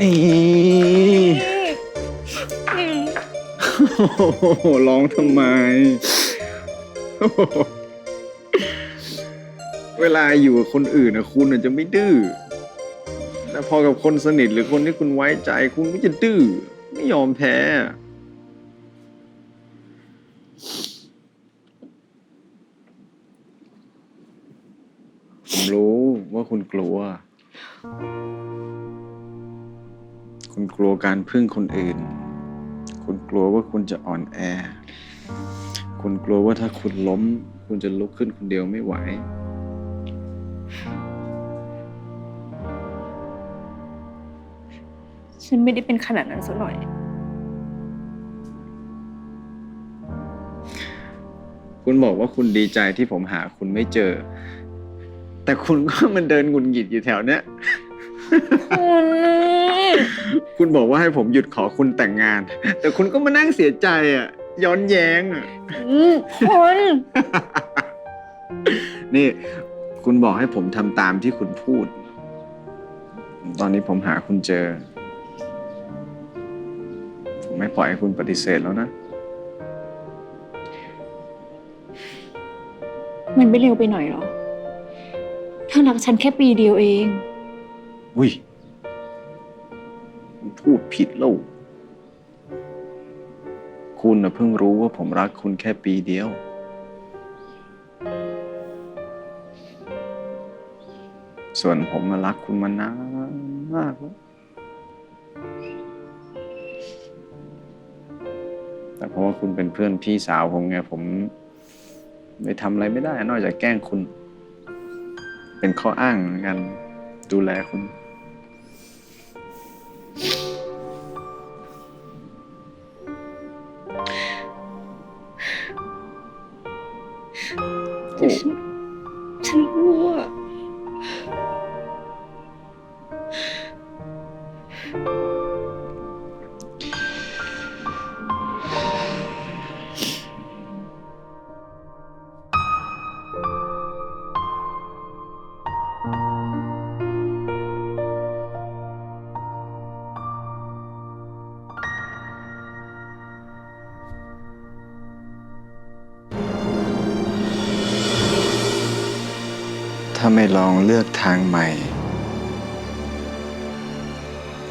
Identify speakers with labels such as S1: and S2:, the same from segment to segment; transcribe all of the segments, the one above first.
S1: นี่โอ้โหร้องทำไมโอ้โหเวลาอยู่กับคนอื่นนะคุณอาจจะไม่ดื้อแต่พอกับคนสนิทหรือคนที่คุณไว้ใจ คุณก็จะดื้อไม่ยอมแพ้ ผมรู้ว่าคุณกลัวคุณก ลัวการพึ่งคนอื่น คุณกลัวว่าคุณจะอ่อนแอ คุณกลัวว่าถ้าคุณล้ม คุณจะลุกขึ้นคนเดียวไม่ไหว
S2: ฉันไม่ได้เป็นขนาดนั้นสักหน่อย
S1: คุณบอกว่าคุณดีใจที่ผมหาคุณไม่เจอ แต่คุณก็มันเดินหงุนหงิดอยู่แถวเนี้ย
S2: คุณ
S1: คุณบอกว่าให้ผมหยุดขอคุณแต่งงาน แต่คุณก็มานั่งเสียใจอะ ย้อนแย้งอะ
S2: คุณ
S1: นี่ คุณบอกให้ผมทำตามที่คุณพูด ตอนนี้ผมหาคุณเจอ ผมไม่ปล่อยให้คุณปฏิเสธแล้วนะ
S2: มันไม่เร็วไปหน่อยเหรอเธอรักฉันแค่ปีเดียวเอง
S1: อุ้ยคุณ พูดผิดแล้ว คุณนะเพิ่งรู้ว่าผมรักคุณแค่ปีเดียว ส่วนผมมารักคุณมานานมากแล้วแต่เพราะว่าคุณเป็นเพื่อนพี่สาวผมไงผมไม่ทำอะไรไม่ได้ นอกจากแกล้งคุณ เป็นข้ออ้างในการดูแลคุณ
S2: แต่ฉัน ฉันกลัว
S1: ถ้าไม่ลองเลือกทางใหม่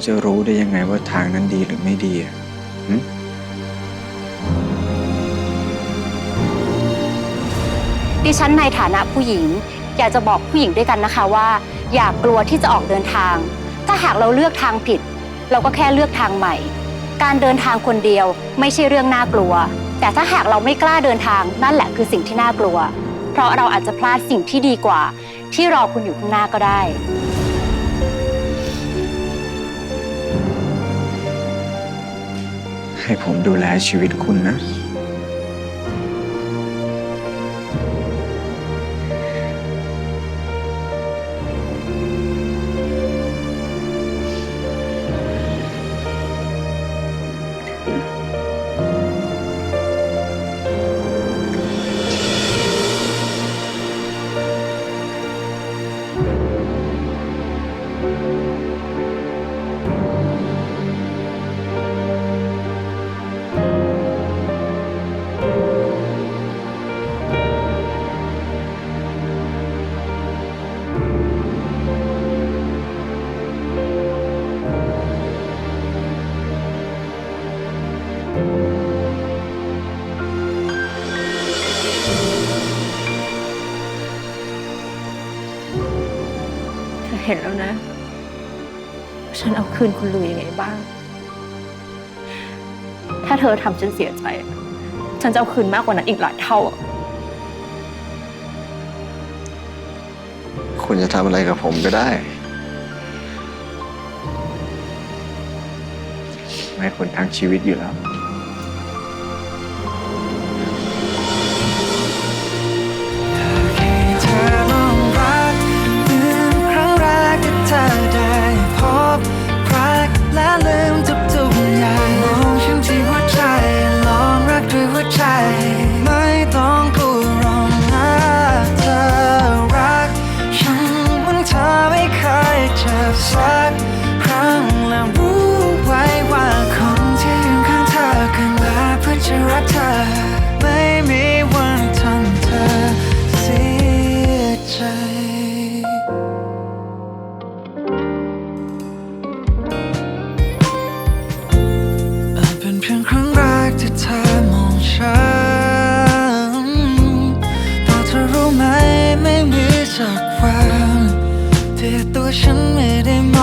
S1: จะรู้ได้ยังไงว่าทางนั้นดีหรือไม่ดีอะ
S3: ดิฉันในฐานะผู้หญิง อยากจะบอกผู้หญิงด้วยกันนะคะว่า อย่ากลัวที่จะออกเดินทาง ถ้าหากเราเลือกทางผิด เราก็แค่เลือกทางใหม่ การเดินทางคนเดียวไม่ใช่เรื่องน่ากลัว แต่ถ้าหากเราไม่กล้าเดินทางนั่นแหละคือสิ่งที่น่ากลัว เพราะเราอาจจะพลาดสิ่งที่ดีกว่า ที่รอคุณอยู่ข้างหน้าก็ได้
S1: ให้ผมดูแลชีวิตคุณนะ
S2: เห็นแล้วนะ ฉันเอาคืนคุณลุยยังไงบ้าง ถ้าเธอทำฉันเสียใจ ฉันจะเอาคืนมากกว่านั้นอีกหลายเท่า
S1: คุณจะทำอะไรกับผมก็ได้ ไม่คุณทั้งชีวิตอยู่แล้ว
S4: จากความที่ตัวฉันไม่ได้ม